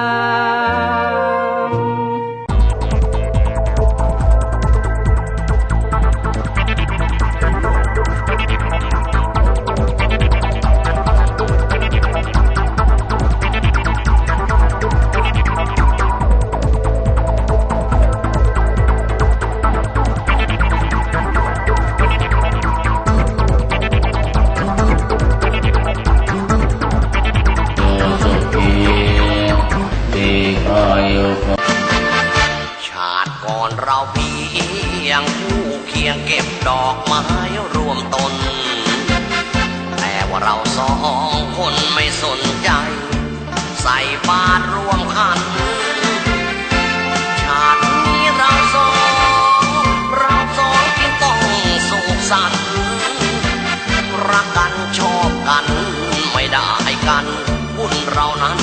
ช ก่อนเราเพียงคู่เคียงเก็บดอกไม้รวมตน แต่ว่าเราสองคนไม่สนใจ ใส่บาตรรวมขันชาตินี้เราสองเราสองจึงต้องสุขสันต์รักกันชอบกัน ไม่ได้กันบุญเรานั้น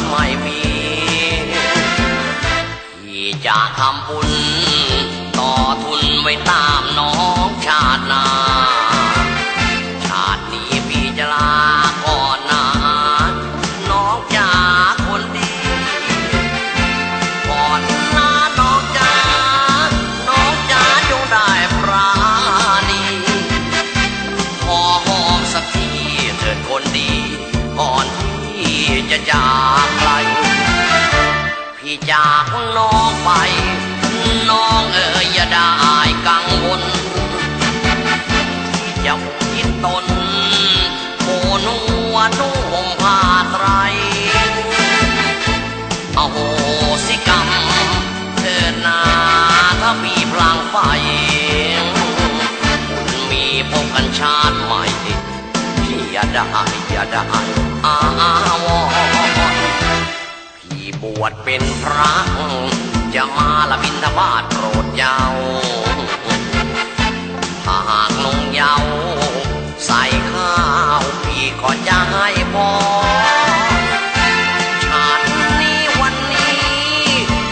จากน้องไป น้องเอ๋ยอย่าได้กังวลอย่าคิดตนโผนัวนุ่งห่มผ้าไตรเอาโหสิกรรมเถิดนาถ้ามีพลางไฟบุญมีพบกันชาติใหม่พี่อย่าได้อย่าได้อาวรพี่บ วชเป็นพระ จะมาละบินทบาทโปรดเยาว์ถ้าหากนงเยาใส่ข้าวพี่ก็จะให้พอชาตินี้วันนี้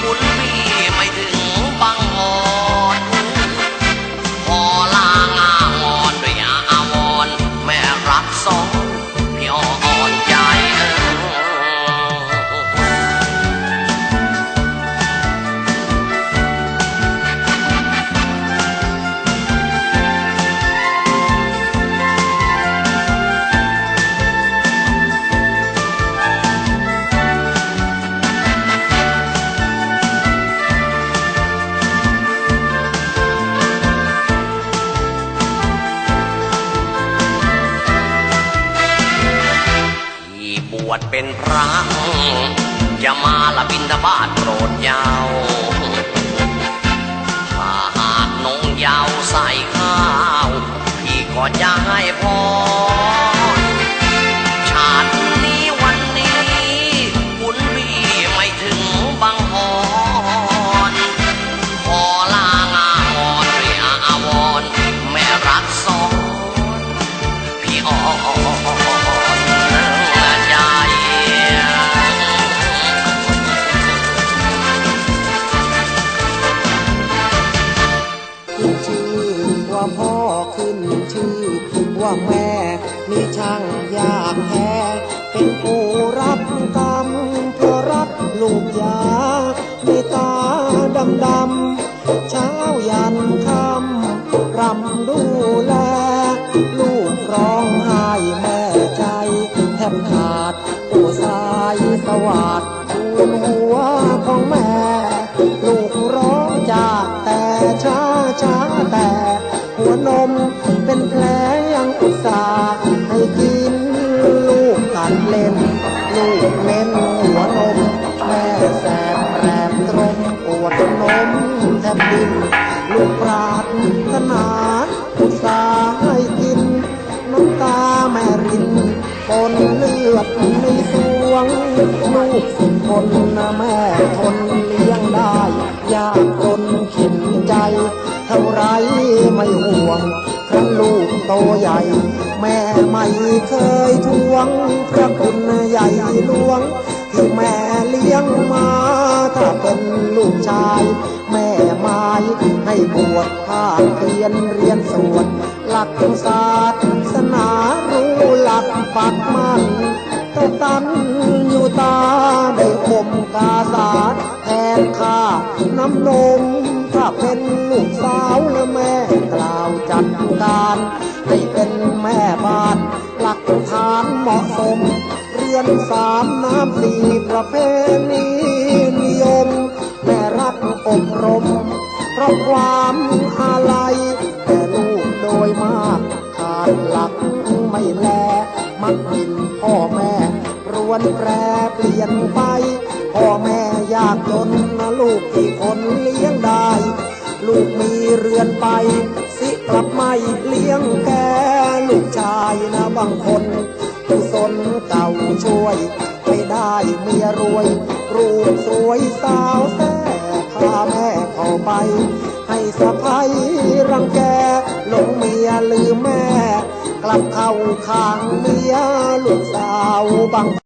คุณพี่ไม่ถึงบางงอนพอลางางอนด้วยอาวรณ์แม่รักสองพี่อ่อนใจ ว่าแม่มีช่างยากแท้เป็นผู้รับกรรมเพราะรักลูกยามีตาดำดำเช้ายันค่ำรำดูแล ลูกร้องไห้แม่ใจแทบขาดโอ้สายสวัสดทูลหัวของแม่ ลูกร้องจากแต่ช้าช้าแต่ หัวนมเป็นแผล สาให้กิน ลูกกัดเล่น ลูกเล่นหัวนม แม่แสบแรบตรงปวดนมแทบดิ้นลูกปราดถนาอุตสาให้กิน น้ำตาแม่รินปนเลือดในสวง ลูกสิบคนนะแม่ทนเลี้ยงได้ ยากจนข็นใจ เท่าไรไม่ห่วง ครั้นลูกโตใหญ่ แม่ไม่เคยทวง พระคุณใหญ่หลวง ที่แม่เลี้ยงมา ถ้าเป็นลูกชาย แม่ไม้ให้บวชภาคเพียนเรียนสวดหลักศาสนารู้หลักปักมันกตันอยู่ตาได้อมกาสาแทนข้าน้ำนมถ้าเป็นลูกสาวและแม่ กาวจัดการให้เป็นแม่บ้าน หลักฐานเหมาะสม เรียนสามน้ำสี่ประเพณีนิยมแม่รักอบรม เพราะความอาลัยแต่ลูกโดยมากขาดหลักไม่แล มักหินพ่อแม่ รวนแปรเปลี่ยนไป พ่อแม่ยากจนนะลูกกี่คนเลี้ยงได้ ลูกมีเรือนไป กลับไม่เลี้ยงแกลูกชายนะบางคนกุศลเก่าช่วยให้ได้เมียรวย รูปสวยสาวแท้พาแม่เข้าไป ให้สะพ้ยรังแกหลงเมียลืมแม่ กลับเข้าข้างเมียลูกสาวบาง